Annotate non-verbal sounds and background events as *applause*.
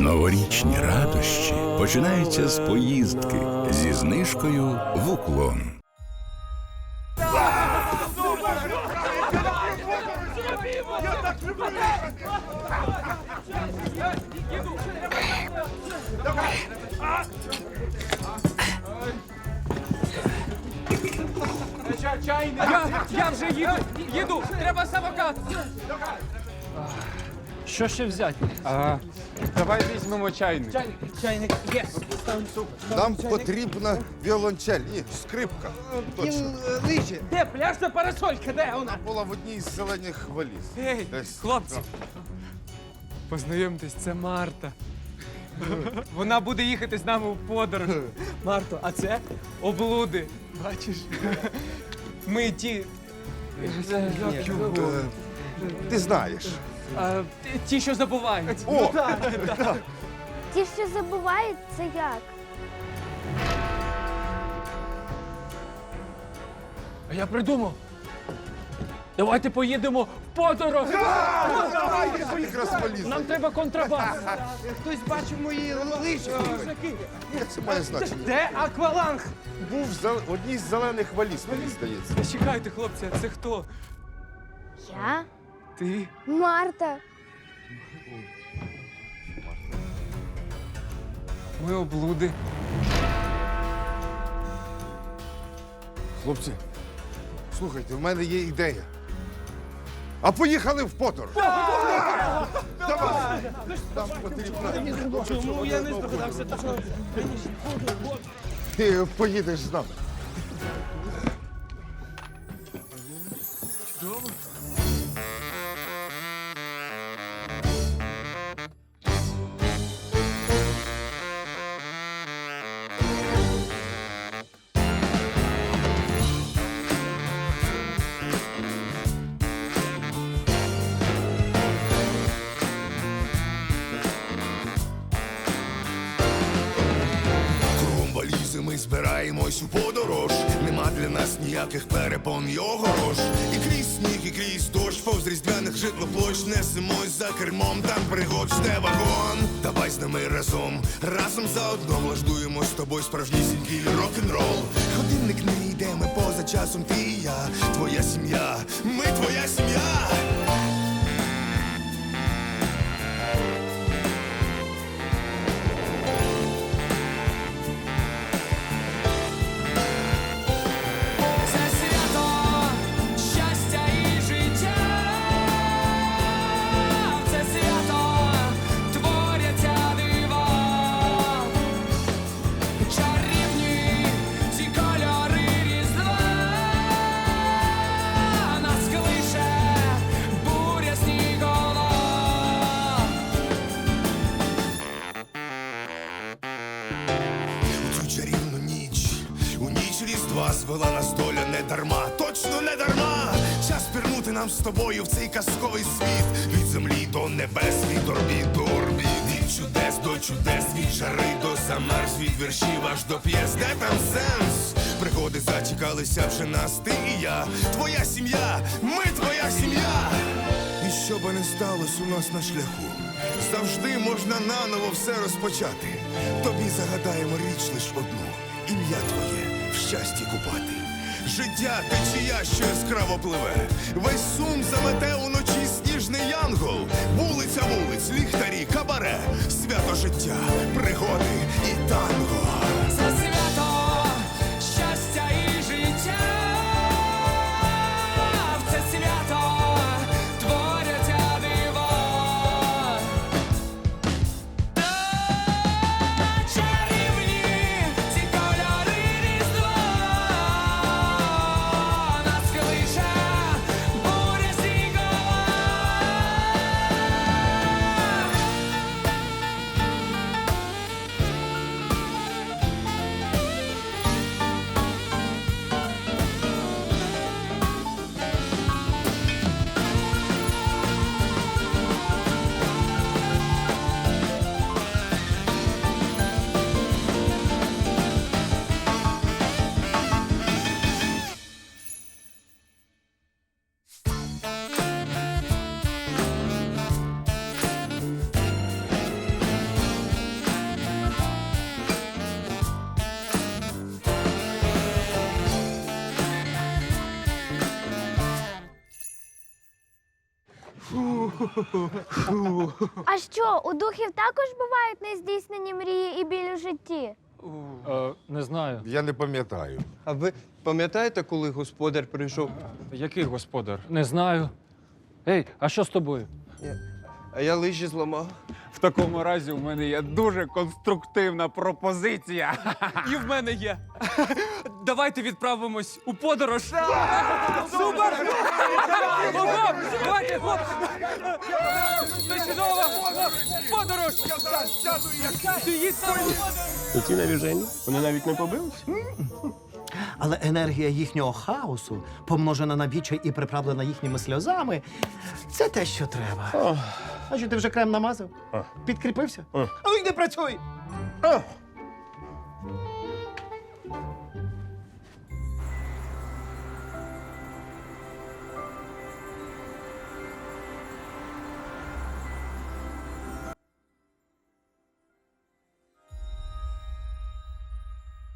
Новорічні радощі починаються з поїздки зі знижкою в уклон. Я, я вже їду, їду, треба самокат. Що ще взяти? А, давай візьмемо чайник. Чайник, чайник, є. Нам потрібна віолончель. Ні, скрипка. Точно. Де пляжна парасолька, де вона? Була в одній з зелених валіз. Ей, Десь. хлопці. Познайомтесь, це Марта. Вона буде їхати з нами у подорож. Марто, а це? Облуди. Бачиш? Ми ті. Як його? Е, Ти знаєш. А, ті, що забувають. О, *laughs* Ті, що забувають, це як? А я придумав. Давайте поїдемо в подорож. якраз. Нам треба контрабас. *laughs* Хтось бачив мої лижі. Це має значення. Де акваланг? Був в зел- в одній з зелених валіз, мені здається. Чекайте, хлопці, а це хто? Я? Ти? Марта. Ми облуди. Хлопці, слухайте, в мене є ідея. А поїхали в подорож. Давай! Нам потрібно. Чому я не здогадався? Ти поїдеш з нами. Збираємось у подорож. Нема для нас ніяких перепон й огорож. І крізь сніг, і крізь дощ, повз різдвяних житлоплощ несемось за кермом, там пригод жде вагон. Давай з нами разом, разом заодно влаштуємо з тобою справжнісінький рок-н-рол. Годинник не йде, ми поза часом ти і я, твоя сім'я, ми твоя сім'я. У ніч різдва звела нас доля не дарма, точно не дарма. Час пірнути нам з тобою в цей казковий світ. Від землі до небес, від орбіт. Від чудес до чудес, від жари до замерз, від віршів аж до п'єс, де там сенс? Пригоди зачекалися вже нас, ти і я, твоя сім'я, ми твоя сім'я. І що би не сталося у нас на шляху, завжди можна наново все розпочати. Тобі загадаємо річ лиш одну, ім'я твоє щасті купати. Життя течія, що яскраво пливе, весь сум замете уночі сніжний янгол, вулиця вулиць, ліхтарі, кабаре, свято життя, пригоди і танго. А що, у духів також бувають нездійснені мрії і біль у житті? Е, не знаю. Я не пам'ятаю. А ви пам'ятаєте, коли господар прийшов? Який господар? Не знаю. Ей, а що з тобою? А я лижі зламав. В такому разі у мене є дуже конструктивна пропозиція. І в мене є. Давайте відправимось у подорож. Супер! Давайте! Це чудово! Подорож! Нами! Ці навіжені. Вони навіть не побились. Але енергія їхнього хаосу, помножена на відчай і приправлена їхніми сльозами, це те, що треба. А що ти вже крем намазав? Підкріпився? О. А ну йди працюй! А,